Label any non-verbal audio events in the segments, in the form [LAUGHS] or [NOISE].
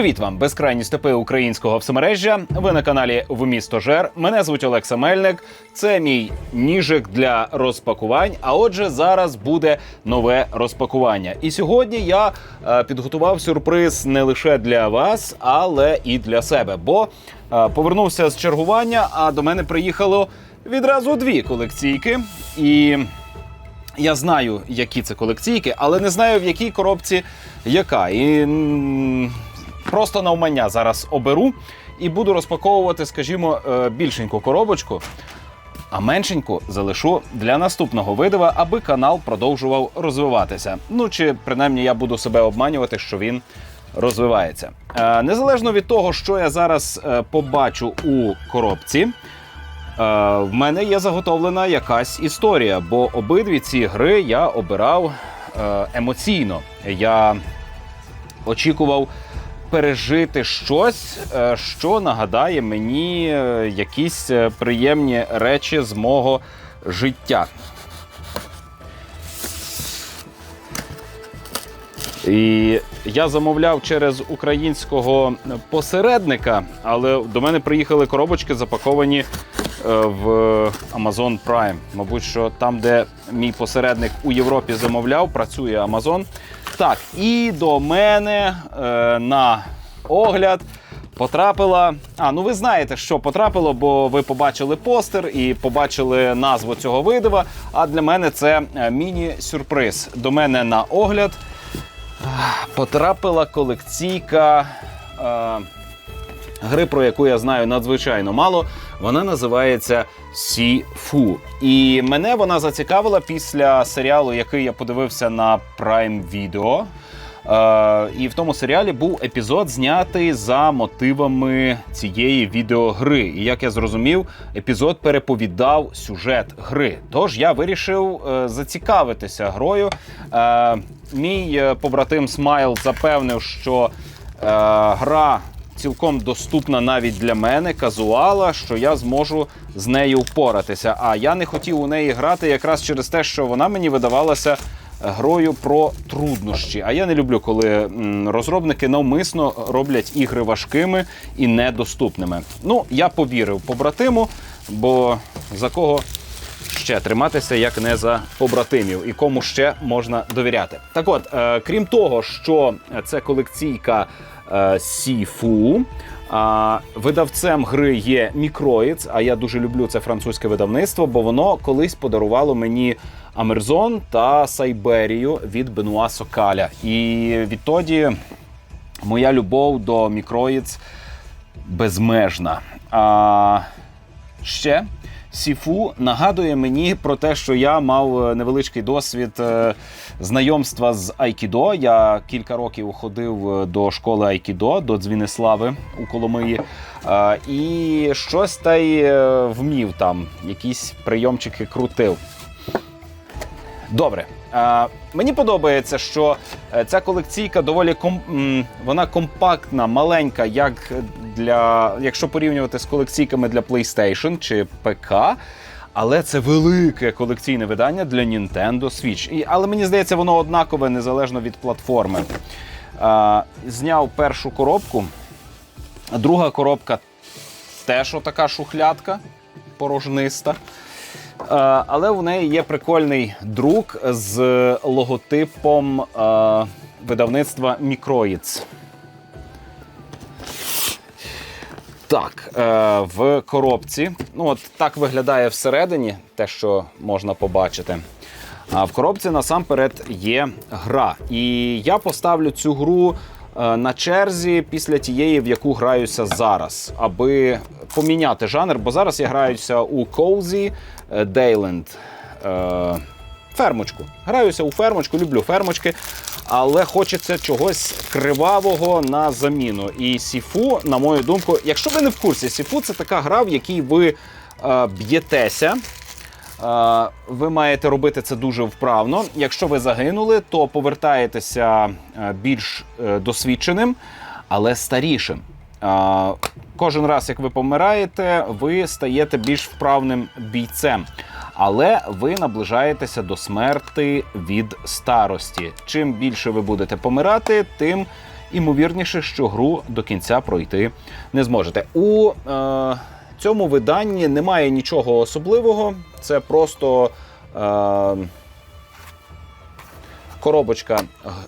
Привіт вам, безкрайні степи українського всемережжя. Ви на каналі В місто Жер. Мене звуть Олекса Мельник. Це мій ніжик для розпакувань. А отже, зараз буде нове розпакування. І сьогодні я е, підготував сюрприз не лише для вас, але і для себе. Бо е, повернувся з чергування, а до мене приїхало відразу дві колекційки. І я знаю, які це колекційки, але не знаю, в якій коробці яка. І просто навмання зараз оберу і буду розпаковувати, скажімо, е, більшеньку коробочку, а меншеньку залишу для наступного видива, аби канал продовжував розвиватися. Ну чи принаймні я буду себе обманювати, що він розвивається. Е, Незалежно від того, що я зараз е, побачу у коробці. В мене є заготовлена якась історія, бо обидві ці гри я обирав емоційно. Я очікував пережити щось, е, що нагадає мені е, якісь е, приємні речі з мого життя. І я замовляв через українського посередника, але до мене приїхали коробочки запаковані в Amazon Prime. Мабуть, що там, де мій посередник у Європі замовляв, працює Amazon. Так, і до мене е, на огляд потрапила. А, ну ви знаєте, що потрапило, бо ви побачили постер і побачили назву цього видива. А для мене це е, міні-сюрприз. До мене на огляд потрапила колекційка е, гри, про яку я знаю надзвичайно мало. Вона називається Сіфу. І мене вона зацікавила після серіалу, який я подивився на Prime Video. Е, і в тому серіалі був епізод, знятий за мотивами цієї відеогри. І як я зрозумів, епізод переповідав сюжет гри. Тож я вирішив е, зацікавитися грою. Е, мій е, побратим Смайл запевнив, що е, гра цілком доступна навіть для мене, казуала, що я зможу з нею впоратися. А я не хотів у неї грати якраз через те, що вона мені видавалася грою про труднощі. А я не люблю, коли розробники навмисно роблять ігри важкими і недоступними. Ну, я повірив побратиму, бо за кого ще триматися, як не за побратимів, і кому ще можна довіряти. Так от, е, крім того, що це колекційка е, Сіфу. Видавцем гри є Microids, а я дуже люблю це французьке видавництво, бо воно колись подарувало мені Амерзон та Сайберію від Бенуа Сокаля. І відтоді моя любов до Microids безмежна. А ще Сіфу нагадує мені про те, що я мав е, невеличкий досвід е, знайомства з Айкідо. Я кілька років ходив е, до школи Айкідо, до Дзвінислави у Коломиї. І щось та й вмів там, якісь прийомчики крутив. Добре. Мені подобається, що ця колекційка доволі ком, м, вона компактна, маленька, як для, якщо порівнювати з колекційками для PlayStation чи ПК. Але це велике колекційне видання для Nintendo Switch. І, але мені здається, воно однакове незалежно від платформи. А, зняв першу коробку. Друга коробка теж отака шухлядка порожниста. Е, Але в неї є прикольний друк з логотипом е, видавництва Microids. Так, е, в коробці. Ну, от так виглядає всередині, те, що можна побачити. А в коробці насамперед є гра. І я поставлю цю гру е, на черзі після тієї, в яку граюся зараз, аби поміняти жанр, бо зараз я граюся у Cozy е, Dayland. Фермочку. Граюся у фермочку, люблю фермочки, але хочеться чогось кривавого на заміну. І Сіфу, на мою думку, якщо ви не в курсі, Сіфу це така гра, в якій ви е, б'єтеся. Е, Ви маєте робити це дуже вправно. Якщо ви загинули, то повертаєтеся е, більш е, досвідченим, але старішим. Кожен раз, як ви помираєте, ви стаєте більш вправним бійцем. Але ви наближаєтеся до смерти від старості. Чим більше ви будете помирати, тим імовірніше, що гру до кінця пройти не зможете. У е, цьому виданні немає нічого особливого, це просто. Е, Коробочка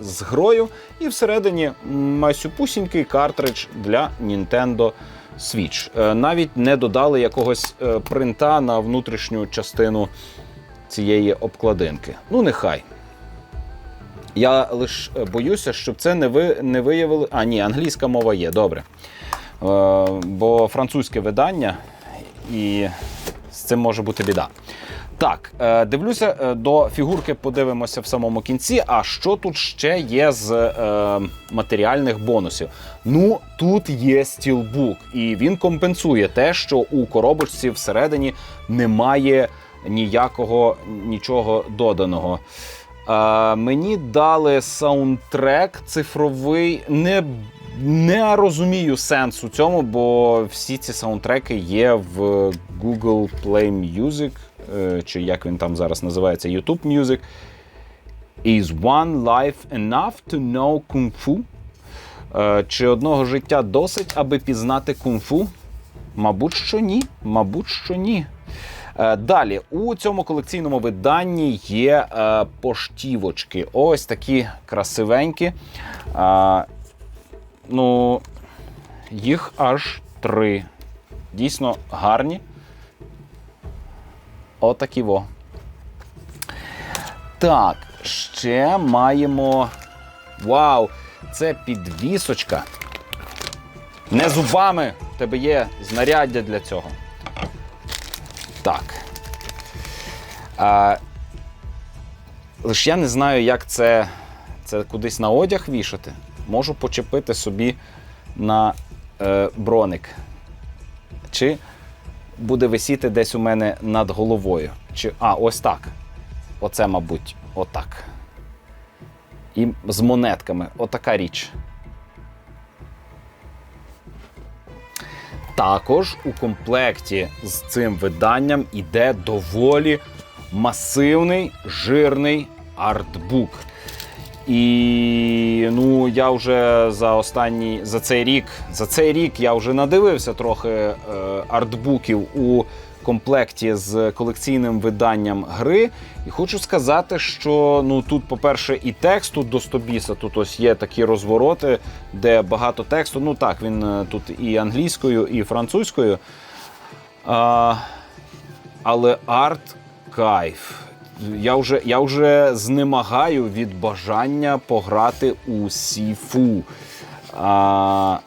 з грою, і всередині масюпусінький картридж для Nintendo Switch. Е, Навіть не додали якогось е, принта на внутрішню частину цієї обкладинки. Ну, нехай. Я лише боюся, щоб це не, ви, не виявили. А, ні, англійська мова є, добре. Е, бо французьке видання, і з цим може бути біда. Так, е, дивлюся, е, до фігурки подивимося в самому кінці. А що тут ще є з е, матеріальних бонусів? Ну, тут є стілбук, і він компенсує те, що у коробочці всередині немає ніякого нічого доданого. Е, мені дали саундтрек цифровий. Не, не розумію сенсу цьому, бо всі ці саундтреки є в Google Play Music, е, чи як він там зараз називається, YouTube Music. Is one life enough to know Kung Fu? Е, Чи одного життя досить, аби пізнати кунг-фу? Мабуть, що ні. Мабуть, що ні. Е, Далі у цьому колекційному виданні є поштівочки. Ось такі красивенькі. Ну, їх аж три. Дійсно гарні. Отакі во. Так, ще маємо. Вау! Це підвісочка. Не зубами. В тебе є знаряддя для цього. Так. А, лише я не знаю, як це, це кудись на одяг вішати. Можу почепити собі на е, броник. Чи буде висіти десь у мене над головою. Чи, а, ось так. Оце, мабуть, отак. І з монетками. Отака річ. Також у комплекті з цим виданням іде доволі масивний жирний артбук. І ну я вже за останній за цей рік, за цей рік я вже надивився трохи е, артбуків у комплекті з колекційним виданням гри. І хочу сказати, що ну тут, по-перше, і текст до стобіса, тут ось є такі розвороти, де багато тексту. Ну так, він е, тут і англійською, і французькою. А, але арт кайф. Я вже, я вже знемагаю від бажання пограти у Сіфу. А,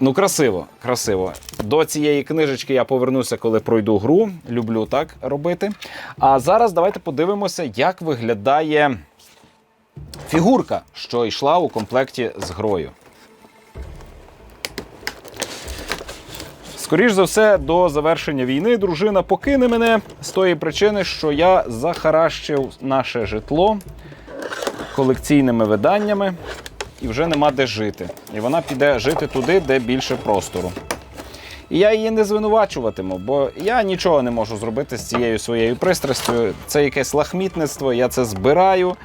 ну, красиво, красиво. До цієї книжечки я повернуся, коли пройду гру. Люблю так робити. А зараз давайте подивимося, як виглядає фігурка, що йшла у комплекті з грою. Скоріш за все, до завершення війни дружина покине мене з тої причини, що я захаращив наше житло колекційними виданнями і вже нема де жити. І вона піде жити туди, де більше простору. І я її не звинувачуватиму, бо я нічого не можу зробити з цією своєю пристрастю. Це якесь лахмітництво, я це збираю.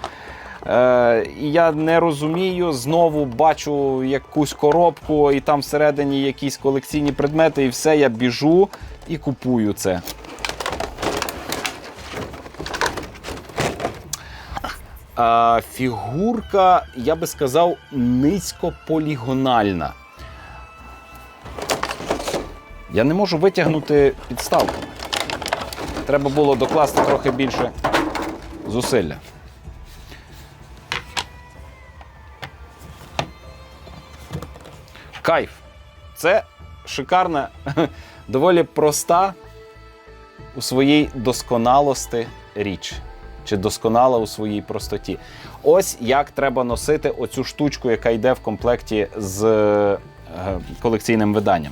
Е, і я не розумію, знову бачу якусь коробку, і там всередині якісь колекційні предмети, і все, я біжу і купую це. А, фігурка, я би сказав, низькополігональна. Я не можу витягнути підставку. Треба було докласти трохи більше зусилля. Кайф. Це шикарна, [LAUGHS] доволі проста у своїй досконалості річ. Чи досконала у своїй простоті. Ось як треба носити оцю штучку, яка йде в комплекті з е, колекційним виданням.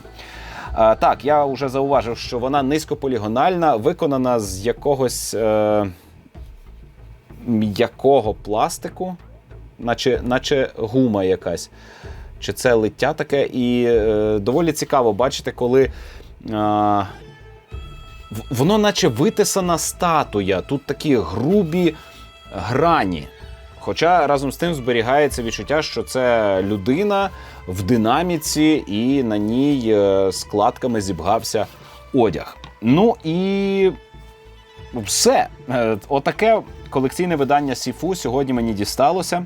Е, так, я вже зауважив, що вона низькополігональна, виконана з якогось е, м'якого пластику, наче, наче гума якась чи це лиття таке. І е, доволі цікаво бачити, коли е, воно наче витисана статуя. Тут такі грубі грані. Хоча разом з тим зберігається відчуття, що це людина в динаміці, і на ній е, складками зібгався одяг. Ну і все. Е, Отаке колекційне видання Сіфу сьогодні мені дісталося.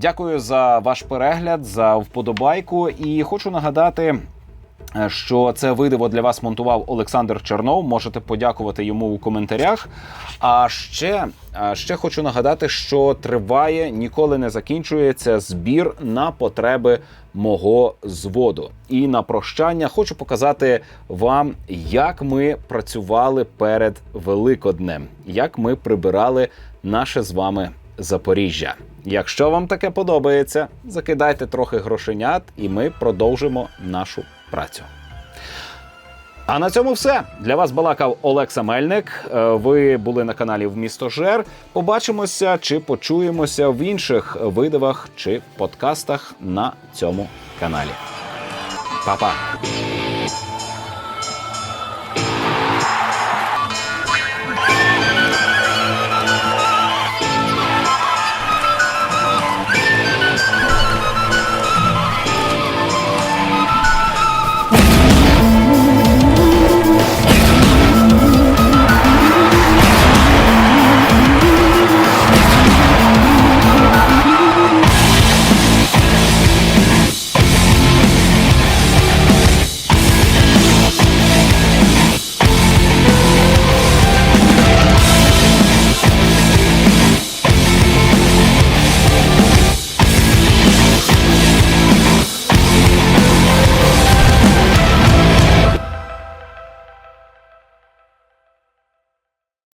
Дякую за ваш перегляд, за вподобайку. І хочу нагадати, е, що це видиво для вас монтував Олександр Чернов. Можете подякувати йому у коментарях. А ще, ще хочу нагадати, що триває, ніколи не закінчується збір на потреби мого зводу. І на прощання хочу показати вам, як ми працювали перед Великоднем, як ми прибирали наше з вами Запоріжжя. Якщо вам таке подобається, закидайте трохи грошенят, і ми продовжимо нашу працю. А на цьому все для вас балакав Олекса Мельник. Е, Ви були на каналі Вмісто Жер. Побачимося чи почуємося в інших видивах чи подкастах на цьому каналі. Па-па!